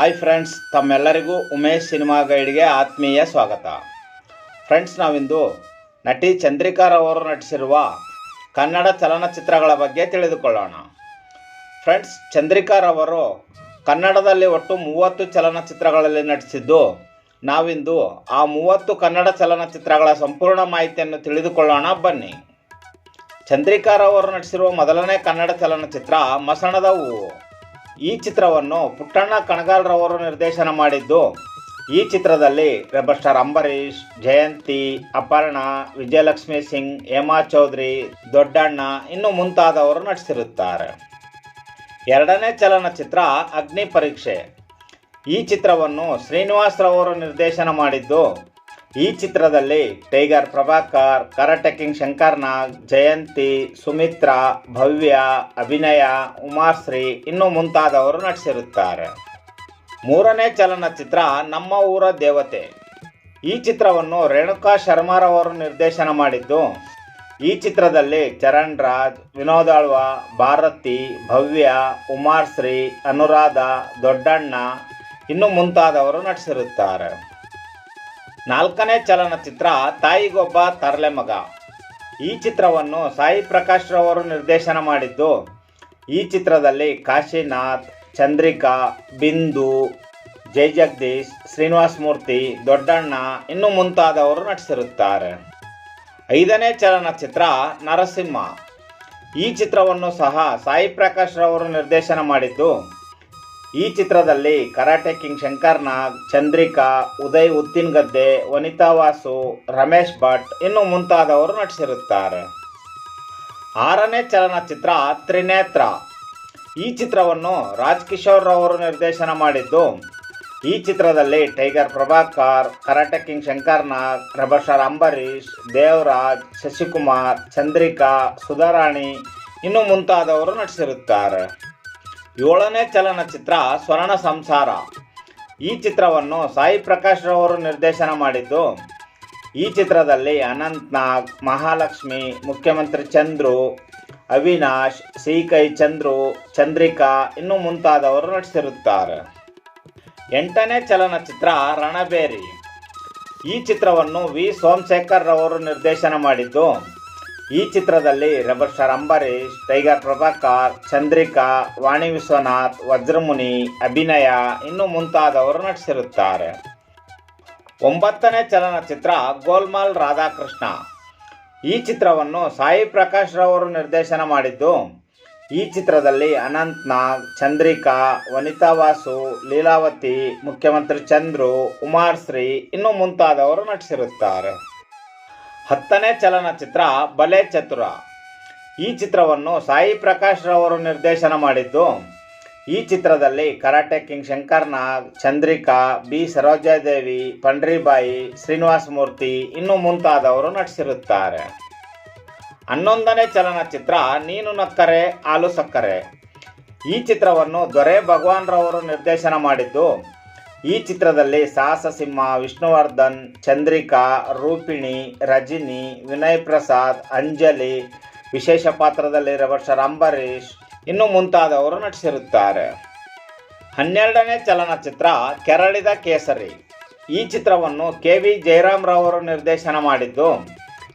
Hi friends, ತಮ್ಮೆಲ್ಲರಿಗೂ Umesh cinema ಗೈಡ್ಗೆ ಆತ್ಮೀಯ ಸ್ವಾಗತ. ಫ್ರೆಂಡ್ಸ್, ನಾವಿಂದು ನಟಿ ಚಂದ್ರಿಕಾರವರು ನಟಿಸಿರುವ ಕನ್ನಡ ಚಲನಚಿತ್ರಗಳ ಬಗ್ಗೆ ತಿಳಿದುಕೊಳ್ಳೋಣ. ಫ್ರೆಂಡ್ಸ್ ಚಂದ್ರಿಕಾರವರು ಕನ್ನಡದಲ್ಲಿ ಒಟ್ಟು ಮೂವತ್ತು ಚಲನಚಿತ್ರಗಳಲ್ಲಿ ನಟಿಸಿದ್ದು, ನಾವಿಂದು ಆ ಮೂವತ್ತು ಕನ್ನಡ ಚಲನಚಿತ್ರಗಳ ಸಂಪೂರ್ಣ ಮಾಹಿತಿಯನ್ನು ತಿಳಿದುಕೊಳ್ಳೋಣ, ಬನ್ನಿ. ಚಂದ್ರಿಕಾರವರು ನಟಿಸಿರುವ ಮೊದಲನೇ ಕನ್ನಡ ಚಲನಚಿತ್ರ ಮಸಣದ ಹೂವು. ಈ ಚಿತ್ರವನ್ನು ಪುಟ್ಟಣ್ಣ ಕಣಗಾಲ್ರವರು ನಿರ್ದೇಶನ ಮಾಡಿದ್ದು. ಈ ಚಿತ್ರದಲ್ಲಿ ರೆಬಲ್ ಸ್ಟಾರ್ ಅಂಬರೀಷ್, ಜಯಂತಿ, ಅಪರ್ಣ, ವಿಜಯಲಕ್ಷ್ಮಿ ಸಿಂಗ್, ಹೇಮಾ ಚೌಧರಿ, ದೊಡ್ಡಣ್ಣ ಇನ್ನು ಮುಂತಾದವರು ನಟಿಸಿರುತ್ತಾರೆ. ಎರಡನೇ ಚಲನಚಿತ್ರ ಅಗ್ನಿ ಪರೀಕ್ಷೆ. ಈ ಚಿತ್ರವನ್ನು ಶ್ರೀನಿವಾಸ್ ರವರು ನಿರ್ದೇಶನ ಮಾಡಿದ್ದು. ಈ ಚಿತ್ರದಲ್ಲಿ Tiger Prabhakar, Karate King Shankarnag Jayanthi, Sumitra, Bhavya, Abhinaya, Umashree ಇನ್ನು ಮುಂತಾದವರು ನಟಿಸಿರುತ್ತಾರೆ. ಮೂರನೇ ಚಲನಚಿತ್ರ ನಮ್ಮ ಊರ ದೇವತೆ. ಈ ಚಿತ್ರವನ್ನು ರೇಣುಕಾ ಶರ್ಮಾರವರು ನಿರ್ದೇಶನ ಮಾಡಿದ್ದು. ಈ ಚಿತ್ರದಲ್ಲಿ ಚರಣ್ ರಾಜ್, ವಿನೋದ್ ಆಳ್ವ, ಭಾರತಿ, ಭವ್ಯ, ಉಮಾಶ್ರೀ, ಅನುರಾಧ, ದೊಡ್ಡಣ್ಣ ಇನ್ನು ಮುಂತಾದವರು ನಟಿಸಿರುತ್ತಾರೆ. ನಾಲ್ಕನೇ ಚಲನಚಿತ್ರ ತಾಯಿಗೊಬ್ಬ ತರಲೆ ಮಗ. ಈ ಚಿತ್ರವನ್ನು ಸಾಯಿ ಪ್ರಕಾಶ್ ರವರು ನಿರ್ದೇಶನ ಮಾಡಿದ್ದು. ಈ ಚಿತ್ರದಲ್ಲಿ ಕಾಶಿನಾಥ್, ಚಂದ್ರಿಕಾ, ಬಿಂದು, ಜೈ ಜಗದೀಶ್, ಶ್ರೀನಿವಾಸ್ ಮೂರ್ತಿ, ದೊಡ್ಡಣ್ಣ ಇನ್ನು ಮುಂತಾದವರು ನಟಿಸಿರುತ್ತಾರೆ. ಐದನೇ ಚಲನಚಿತ್ರ ನರಸಿಂಹ. ಈ ಚಿತ್ರವನ್ನು ಸಹ ಸಾಯಿ ಪ್ರಕಾಶ್ ರವರು ನಿರ್ದೇಶನ ಮಾಡಿದ್ದು. ಈ ಚಿತ್ರದಲ್ಲಿ ಕರಾಟೆ ಕಿಂಗ್ ಶಂಕರ್ನಾಗ್ ಚಂದ್ರಿಕಾ, ಉದಯ್ ಉದ್ದಿನಗದ್ದೆ ವನಿತಾ ವಾಸು, ರಮೇಶ್ ಭಟ್ ಇನ್ನು ಮುಂತಾದವರು ನಟಿಸಿರುತ್ತಾರೆ. ಆರನೇ ಚಲನಚಿತ್ರ ತ್ರಿನೇತ್ರ. ಈ ಚಿತ್ರವನ್ನು ರಾಜ್ ಕಿಶೋರ್ ರವರು ನಿರ್ದೇಶನ ಮಾಡಿದ್ದು. ಈ ಚಿತ್ರದಲ್ಲಿ Tiger Prabhakar, Karate King Shankar Nag Star Ambareesh, Devaraj, Shashikumar, Chandrika, Sudharani ಇನ್ನು ಮುಂತಾದವರು ನಟಿಸಿರುತ್ತಾರೆ. ಏಳನೇ ಚಲನಚಿತ್ರ ಸ್ವರ್ಣ ಸಂಸಾರ. ಈ ಚಿತ್ರವನ್ನು ಸಾಯಿ ಪ್ರಕಾಶ್ ರವರು ನಿರ್ದೇಶನ ಮಾಡಿದ್ದು, ಈ ಚಿತ್ರದಲ್ಲಿ ಅನಂತ್ ನಾಗ್, ಮಹಾಲಕ್ಷ್ಮಿ, ಮುಖ್ಯಮಂತ್ರಿ ಚಂದ್ರು, ಅವಿನಾಶ್ ಸಿ ಕೈ ಚಂದ್ರು, ಚಂದ್ರಿಕಾ ಇನ್ನು ಮುಂತಾದವರು ನಟಿಸಿರುತ್ತಾರೆ. ಎಂಟನೇ ಚಲನಚಿತ್ರ ರಣಬೇರಿ. ಈ ಚಿತ್ರವನ್ನು ವಿ. ಸೋಮಶೇಖರ್ ರವರು ನಿರ್ದೇಶನ ಮಾಡಿದ್ದು ಈ ಚಿತ್ರದಲ್ಲಿ Rebel Star Ambareesh, Tiger Prabhakar, Chandrika, Vani Vishwanath, Vajramuni, Abhinaya ಇನ್ನು ಮುಂತಾದವರು ನಟಿಸಿರುತ್ತಾರೆ. ಒಂಬತ್ತನೇ ಚಲನಚಿತ್ರ ಗೋಲ್ಮಾಲ್ ರಾಧಾಕೃಷ್ಣ. ಈ ಚಿತ್ರವನ್ನು ಸಾಯಿ ಪ್ರಕಾಶ್ ರವರು ನಿರ್ದೇಶನ ಮಾಡಿದ್ದು, ಈ ಚಿತ್ರದಲ್ಲಿ ಅನಂತ್ ನಾಗ್, ಚಂದ್ರಿಕಾ, ವನಿತಾ ವಾಸು, ಲೀಲಾವತಿ, ಮುಖ್ಯಮಂತ್ರಿ ಚಂದ್ರು, ಉಮಾಶ್ರೀ ಇನ್ನು ಮುಂತಾದವರು ನಟಿಸಿರುತ್ತಾರೆ. ಹತ್ತನೇ ಚಲನಚಿತ್ರ ಬಲೆ ಚತುರ. ಈ ಚಿತ್ರವನ್ನು ಸಾಯಿ ಪ್ರಕಾಶ್ ರವರು ನಿರ್ದೇಶನ ಮಾಡಿದ್ದು, ಈ ಚಿತ್ರದಲ್ಲಿ Karate King Shankar Nag, Chandrika, B Sarojadevi, Pandaribai, Srinivasa Murthy ಇನ್ನು ಮುಂತಾದವರು ನಟಿಸಿರುತ್ತಾರೆ. ಹನ್ನೊಂದನೇ ಚಲನಚಿತ್ರ ನೀನು ನಕ್ಕರೆ ಆಲು ಸಕ್ಕರೆ. ಈ ಚಿತ್ರವನ್ನು ದೊರೆ ಭಗವಾನ್ ರವರು ನಿರ್ದೇಶನ ಮಾಡಿದ್ದು ಈ ಚಿತ್ರದಲ್ಲಿ ಸಾಹಸ ಸಿಂಹ ವಿಷ್ಣುವರ್ಧನ್, ಚಂದ್ರಿಕಾ, ರೂಪಿಣಿ, ರಜಿನಿ ವಿನಯ್ ಪ್ರಸಾದ್ ಅಂಜಲಿ, ವಿಶೇಷ ಪಾತ್ರದಲ್ಲಿರುವ ರೆಬಲ್ ಅಂಬರೀಶ್ ಇನ್ನು ಮುಂತಾದವರು ನಟಿಸಿರುತ್ತಾರೆ. ಹನ್ನೆರಡನೇ ಚಲನಚಿತ್ರ ಕೆರಳಿದ ಕೇಸರಿ. ಈ ಚಿತ್ರವನ್ನು ಕೆ ವಿ ಜಯರಾಮ್ ಅವರು ನಿರ್ದೇಶನ ಮಾಡಿದ್ದು.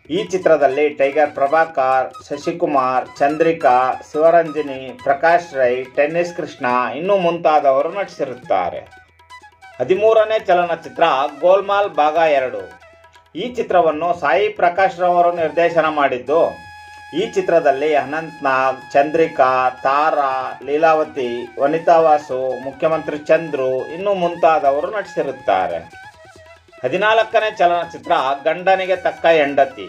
ಈ ಚಿತ್ರದಲ್ಲಿ ಟೈಗರ್ ಪ್ರಭಾಕರ್, ಶಶಿಕುಮಾರ್, ಚಂದ್ರಿಕಾ ಶಿವರಂಜಿನಿ ಪ್ರಕಾಶ್ ರೈ, ಟೆನ್ನಿಸ್ ಕೃಷ್ಣ ಇನ್ನೂ ಮುಂತಾದವರು ನಟಿಸಿರುತ್ತಾರೆ. ಹದಿಮೂರನೇ ಚಲನಚಿತ್ರ ಗೋಲ್ಮಾಲ್ ಭಾಗ ಎರಡು. ಈ ಚಿತ್ರವನ್ನು ಸಾಯಿ ಪ್ರಕಾಶ್ ರವರು ನಿರ್ದೇಶನ ಮಾಡಿದ್ದು. ಈ ಚಿತ್ರದಲ್ಲಿ ಅನಂತ್ ನಾಗ್ ಚಂದ್ರಿಕಾ, ತಾರಾ, ಲೀಲಾವತಿ, ವನಿತಾ ವಾಸು, ಮುಖ್ಯಮಂತ್ರಿ ಚಂದ್ರು ಇನ್ನು ಮುಂತಾದವರು ನಟಿಸಿರುತ್ತಾರೆ. ಹದಿನಾಲ್ಕನೇ ಚಲನಚಿತ್ರ ಗಂಡನಿಗೆ ತಕ್ಕ ಹೆಂಡತಿ.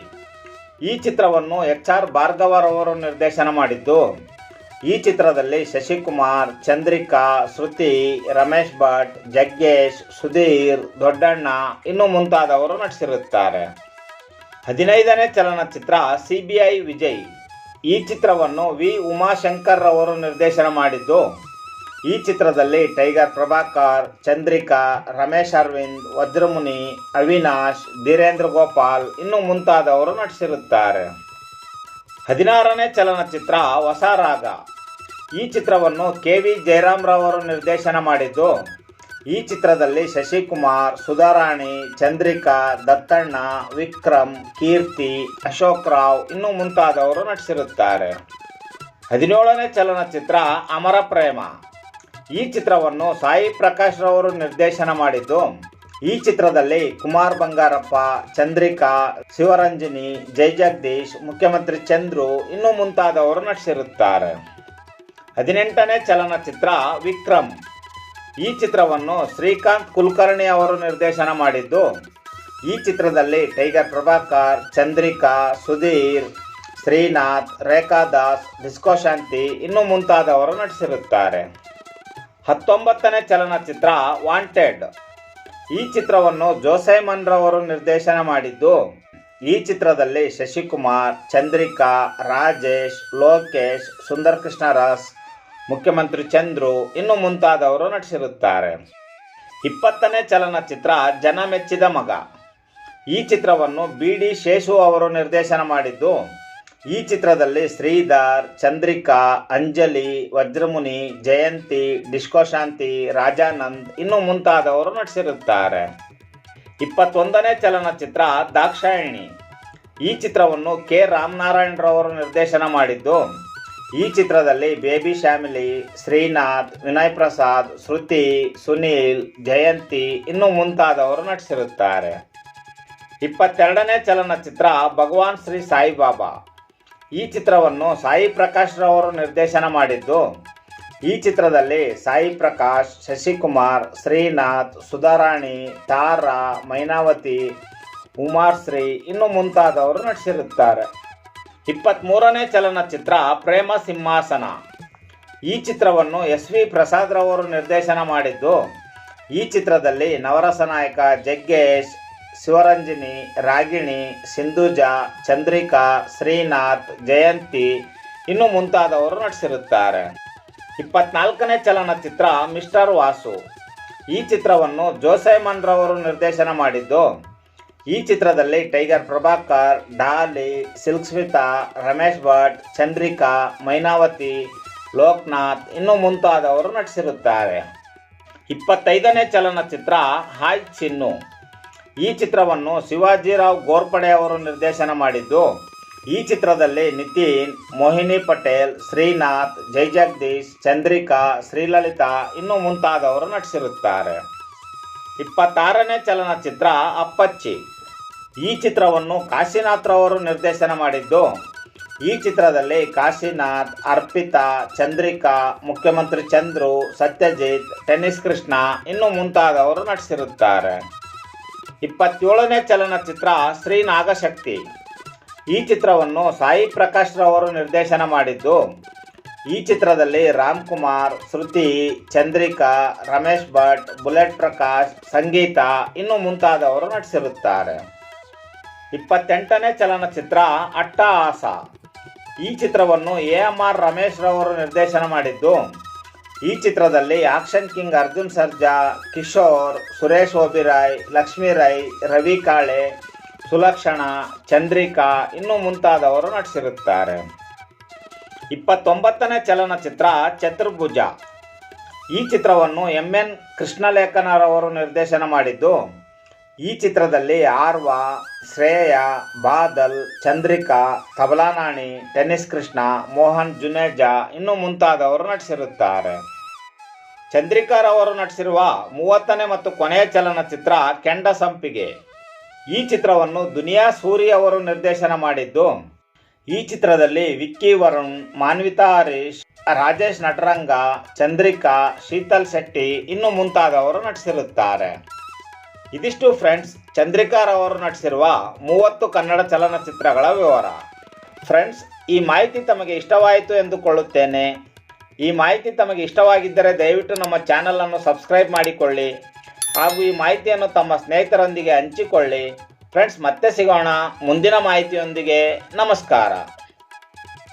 ಈ ಚಿತ್ರವನ್ನು ಎಚ್ ಆರ್ ಭಾರ್ಗವರವರು ನಿರ್ದೇಶನ ಮಾಡಿದ್ದು. ಈ ಚಿತ್ರದಲ್ಲಿ ಶಶಿಕುಮಾರ್, ಚಂದ್ರಿಕಾ, ಶ್ರುತಿ, ರಮೇಶ್ ಭಟ್, ಜಗ್ಗೇಶ್, ಸುಧೀರ್, ದೊಡ್ಡಣ್ಣ ಇನ್ನು ಮುಂತಾದವರು ನಟಿಸಿರುತ್ತಾರೆ. ಹದಿನೈದನೇ ಚಲನಚಿತ್ರ ಸಿ ಬಿ ಐ ವಿಜಯ್. ಈ ಚಿತ್ರವನ್ನು ವಿ. ಉಮಾಶಂಕರ್ ರವರು ನಿರ್ದೇಶನ ಮಾಡಿದ್ದು. ಈ ಚಿತ್ರದಲ್ಲಿ ಟೈಗರ್ ಪ್ರಭಾಕರ್, ಚಂದ್ರಿಕಾ, ರಮೇಶ್ ಅರವಿಂದ್, ವಜ್ರಮುನಿ, ಅವಿನಾಶ್, ಧೀರೇಂದ್ರ ಗೋಪಾಲ್ ಇನ್ನು ಮುಂತಾದವರು ನಟಿಸಿರುತ್ತಾರೆ. ಹದಿನಾರನೇ ಚಲನಚಿತ್ರ ಹೊಸ ರಾಗ. ಈ ಚಿತ್ರವನ್ನು ಕೆ ವಿ ಜಯರಾಮ್ ರವರು ನಿರ್ದೇಶನ ಮಾಡಿದ್ದು. ಈ ಚಿತ್ರದಲ್ಲಿ ಶಶಿಕುಮಾರ್, ಸುಧಾರಾಣಿ, ಚಂದ್ರಿಕಾ, ದತ್ತಣ್ಣ, ವಿಕ್ರಮ್, ಕೀರ್ತಿ, ಅಶೋಕ್ ರಾವ್ ಇನ್ನು ಮುಂತಾದವರು ನಟಿಸಿರುತ್ತಾರೆ. ಹದಿನೇಳನೇ ಚಲನಚಿತ್ರ ಅಮರ ಪ್ರೇಮ. ಈ ಚಿತ್ರವನ್ನು ಸಾಯಿ ಪ್ರಕಾಶ್ ರವರು ನಿರ್ದೇಶನ ಮಾಡಿದ್ದು. ಈ ಚಿತ್ರದಲ್ಲಿ ಕುಮಾರ್ ಬಂಗಾರಪ್ಪ, ಚಂದ್ರಿಕಾ, ಶಿವರಂಜನಿ ಜೈ ಜಗದೀಶ್, ಮುಖ್ಯಮಂತ್ರಿ ಚಂದ್ರು ಇನ್ನು ಮುಂತಾದವರು ನಟಿಸಿರುತ್ತಾರೆ. ಹದಿನೆಂಟನೇ ಚಲನಚಿತ್ರ ವಿಕ್ರಮ್. ಈ ಚಿತ್ರವನ್ನು ಶ್ರೀಕಾಂತ್ ಕುಲಕರ್ಣಿ ಅವರು ನಿರ್ದೇಶನ ಮಾಡಿದ್ದು. ಈ ಚಿತ್ರದಲ್ಲಿ ಟೈಗರ್ ಪ್ರಭಾಕರ್, ಚಂದ್ರಿಕಾ, ಸುಧೀರ್, ಶ್ರೀನಾಥ್, ರೇಖಾ ದಾಸ್, ಡಿಸ್ಕೋ ಶಾಂತಿ ಇನ್ನೂ ಮುಂತಾದವರು ನಟಿಸಿರುತ್ತಾರೆ. ಹತ್ತೊಂಬತ್ತನೇ ಚಲನಚಿತ್ರ ವಾಂಟೆಡ್ ಈ ಚಿತ್ರವನ್ನು ಜೋಸೈಮನ್ ರವರು ನಿರ್ದೇಶನ ಮಾಡಿದ್ದು. ಈ ಚಿತ್ರದಲ್ಲಿ ಶಶಿಕುಮಾರ್, ಚಂದ್ರಿಕಾ, ರಾಜೇಶ್, ಲೋಕೇಶ್ ಸುಂದರ್ ಕೃಷ್ಣರಾಸ್ ಮುಖ್ಯಮಂತ್ರಿ ಚಂದ್ರು ಇನ್ನು ಮುಂತಾದವರು ನಟಿಸಿರುತ್ತಾರೆ. ಇಪ್ಪತ್ತನೇ ಚಲನಚಿತ್ರ ಜನ ಮೆಚ್ಚಿದ ಮಗ. ಈ ಚಿತ್ರವನ್ನು ಬಿ ಡಿ ಶೇಷು ಅವರು ನಿರ್ದೇಶನ ಮಾಡಿದ್ದು, ಈ ಚಿತ್ರದಲ್ಲಿ ಶ್ರೀಧರ್, ಚಂದ್ರಿಕಾ, ಅಂಜಲಿ, ವಜ್ರಮುನಿ, ಜಯಂತಿ, ಡಿಸ್ಕೋ ಶಾಂತಿ, ರಾಜಾನಂದ್ ಇನ್ನು ಮುಂತಾದವರು ನಟಿಸಿರುತ್ತಾರೆ. ಇಪ್ಪತ್ತೊಂದನೇ ಚಲನಚಿತ್ರ ದಾಕ್ಷಾಯಿಣಿ. ಈ ಚಿತ್ರವನ್ನು ಕೆ. ರಾಮನಾರಾಯಣರವರು ನಿರ್ದೇಶನ ಮಾಡಿದ್ದು ಈ ಚಿತ್ರದಲ್ಲಿ ಬೇಬಿ ಫ್ಯಾಮಿಲಿ ಶ್ರೀನಾಥ್, ವಿನಯ್ ಪ್ರಸಾದ್, ಶ್ರುತಿ, ಸುನೀಲ್, ಜಯಂತಿ ಇನ್ನು ಮುಂತಾದವರು ನಟಿಸಿರುತ್ತಾರೆ. ಇಪ್ಪತ್ತೆರಡನೇ ಚಲನಚಿತ್ರ ಭಗವಾನ್ ಶ್ರೀ ಸಾಯಿಬಾಬಾ. ಈ ಚಿತ್ರವನ್ನು ಸಾಯಿ ಪ್ರಕಾಶ್ ರವರು ನಿರ್ದೇಶನ ಮಾಡಿದ್ದು, ಈ ಚಿತ್ರದಲ್ಲಿ ಸಾಯಿ ಪ್ರಕಾಶ್, ಶಶಿಕುಮಾರ್, ಶ್ರೀನಾಥ್, ಸುಧಾರಾಣಿ, ತಾರಾ, ಮೈನಾವತಿ, ಉಮಾಶ್ರೀ ಇನ್ನು ಮುಂತಾದವರು ನಟಿಸಿರುತ್ತಾರೆ. ಇಪ್ಪತ್ತ್ಮೂರನೇ ಚಲನಚಿತ್ರ ಪ್ರೇಮ ಸಿಂಹಾಸನ. ಈ ಚಿತ್ರವನ್ನು ಎಸ್ ವಿ ಪ್ರಸಾದ್ ರವರು ನಿರ್ದೇಶನ ಮಾಡಿದ್ದು. ಈ ಚಿತ್ರದಲ್ಲಿ ನವರಸ ನಾಯಕ ಜಗ್ಗೇಶ್, ಶಿವರಂಜಿನಿ, ರಾಗಿಣಿ, ಸಿಂಧುಜಾ, ಚಂದ್ರಿಕಾ, ಶ್ರೀನಾಥ್, ಜಯಂತಿ ಇನ್ನು ಮುಂತಾದವರು ನಟಿಸಿರುತ್ತಾರೆ. ಇಪ್ಪತ್ನಾಲ್ಕನೇ ಚಲನಚಿತ್ರ ಮಿಸ್ಟರ್ ವಾಸು. ಈ ಚಿತ್ರವನ್ನು ಜೋಸೈಮನ್ ರವರು ನಿರ್ದೇಶನ ಮಾಡಿದ್ದು. ಈ ಚಿತ್ರದಲ್ಲಿ Tiger Prabhakar, Dolly Silk Smitha Ramesh Bhat, Chandrika, Mynavathi, Lokanath ಇನ್ನು ಮುಂತಾದವರು ನಟಿಸಿರುತ್ತಾರೆ. ಇಪ್ಪತ್ತೈದನೇ ಚಲನಚಿತ್ರ ಹಾಯ್ ಚಿನ್ನು. ಈ ಚಿತ್ರವನ್ನು ಶಿವಾಜಿರಾವ್ ಗೋರ್ಪಡೆ ಅವರು ನಿರ್ದೇಶನ ಮಾಡಿದ್ದು. ಈ ಚಿತ್ರದಲ್ಲಿ ನಿತಿನ್, ಮೋಹಿನಿ ಪಟೇಲ್, ಶ್ರೀನಾಥ್, ಜೈ ಜಗದೀಶ್, ಚಂದ್ರಿಕಾ, ಶ್ರೀಲಲಿತಾ ಇನ್ನು ಮುಂತಾದವರು ನಟಿಸಿರುತ್ತಾರೆ. ಇಪ್ಪತ್ತಾರನೇ ಚಲನಚಿತ್ರ ಅಪ್ಪಚ್ಚಿ. ಈ ಚಿತ್ರವನ್ನು ಕಾಶಿನಾಥ್ ರವರು ನಿರ್ದೇಶನ ಮಾಡಿದ್ದು. ಈ ಚಿತ್ರದಲ್ಲಿ ಕಾಶಿನಾಥ್, ಅರ್ಪಿತಾ, ಚಂದ್ರಿಕಾ, ಮುಖ್ಯಮಂತ್ರಿ ಚಂದ್ರು, ಸತ್ಯಜಿತ್, ಟೆನ್ನಿಸ್ ಕೃಷ್ಣ ಇನ್ನು ಮುಂತಾದವರು ನಟಿಸಿರುತ್ತಾರೆ. ಇಪ್ಪತ್ತೇಳನೇ ಚಲನಚಿತ್ರ ಶ್ರೀ ನಾಗಶಕ್ತಿ. ಈ ಚಿತ್ರವನ್ನು ಸಾಯಿ ಪ್ರಕಾಶ್ ರವರು ನಿರ್ದೇಶನ ಮಾಡಿದ್ದು. ಈ ಚಿತ್ರದಲ್ಲಿ ರಾಮ್ ಕುಮಾರ್, ಶ್ರುತಿ, ಚಂದ್ರಿಕಾ, ರಮೇಶ್ ಭಟ್, ಬುಲೆಟ್ ಪ್ರಕಾಶ್, ಸಂಗೀತ ಇನ್ನು ಮುಂತಾದವರು ನಟಿಸಿರುತ್ತಾರೆ. ಇಪ್ಪತ್ತೆಂಟನೇ ಚಲನಚಿತ್ರ ಅಟ್ಟಹಾಸ ಈ ಚಿತ್ರವನ್ನು ಎ ಎಂ ಆರ್ ರಮೇಶ್ ರವರು ನಿರ್ದೇಶನ ಮಾಡಿದ್ದು. ಈ ಚಿತ್ರದಲ್ಲಿ ಆಕ್ಷನ್ ಕಿಂಗ್ ಅರ್ಜುನ್ ಸರ್ಜಾ, ಕಿಶೋರ್, ಸುರೇಶ್ ಓಬಿರಾಯ್, ಲಕ್ಷ್ಮೀ ರೈ, ರವಿ ಕಾಳೆ, ಸುಲಕ್ಷಣ, ಚಂದ್ರಿಕಾ ಇನ್ನೂ ಮುಂತಾದವರು ನಟಿಸಿರುತ್ತಾರೆ. ಇಪ್ಪತ್ತೊಂಬತ್ತನೇ ಚಲನಚಿತ್ರ ಚತುರ್ಭುಜ. ಈ ಚಿತ್ರವನ್ನು ಎಂ ಎನ್ ಕೃಷ್ಣಲೇಖನರವರು ನಿರ್ದೇಶನ ಮಾಡಿದ್ದು. ಈ ಚಿತ್ರದಲ್ಲಿ ಆರ್ವ, ಶ್ರೇಯ, ಬಾದಲ್, ಚಂದ್ರಿಕಾ, ತಬಲಾನಾಣಿ, ಟೆನ್ನಿಸ್ ಕೃಷ್ಣ, ಮೋಹನ್, ಜುನೇಜಾ ಇನ್ನು ಮುಂತಾದವರು ನಟಿಸಿರುತ್ತಾರೆ. ಚಂದ್ರಿಕಾರವರು ನಟಿಸಿರುವ ಮೂವತ್ತನೇ ಮತ್ತು ಕೊನೆಯ ಚಲನಚಿತ್ರ ಕೆಂಡ ಸಂಪಿಗೆ. ಈ ಚಿತ್ರವನ್ನು ದುನಿಯಾ ಸೂರಿ ಅವರು ನಿರ್ದೇಶನ ಮಾಡಿದ್ದು. ಈ ಚಿತ್ರದಲ್ಲಿ ವಿಕ್ಕಿ ವರುಣ್, ಮಾನ್ವಿತಾ ಹರೀಶ್, ರಾಜೇಶ್ ನಟರಂಗ, ಚಂದ್ರಿಕಾ, ಶೀತಲ್ ಶೆಟ್ಟಿ ಇನ್ನು ಮುಂತಾದವರು ನಟಿಸಿರುತ್ತಾರೆ. ಇದಿಷ್ಟು ಫ್ರೆಂಡ್ಸ್ ಚಂದ್ರಿಕಾರವರು ನಟಿಸಿರುವ ಮೂವತ್ತು ಕನ್ನಡ ಚಲನಚಿತ್ರಗಳ ವಿವರ. ಫ್ರೆಂಡ್ಸ್, ಈ ಮಾಹಿತಿ ತಮಗೆ ಇಷ್ಟವಾಯಿತು ಎಂದುಕೊಳ್ಳುತ್ತೇನೆ. ಈ ಮಾಹಿತಿ ತಮಗೆ ಇಷ್ಟವಾಗಿದ್ದರೆ ದಯವಿಟ್ಟು ನಮ್ಮ ಚಾನಲನ್ನು ಸಬ್ಸ್ಕ್ರೈಬ್ ಮಾಡಿಕೊಳ್ಳಿ. ಹಾಗೂ ಈ ಮಾಹಿತಿಯನ್ನು ತಮ್ಮ ಸ್ನೇಹಿತರೊಂದಿಗೆ ಹಂಚಿಕೊಳ್ಳಿ. ಫ್ರೆಂಡ್ಸ್, ಮತ್ತೆ ಸಿಗೋಣ. ಮುಂದಿನ ಮಾಹಿತಿಯೊಂದಿಗೆ ನಮಸ್ಕಾರ.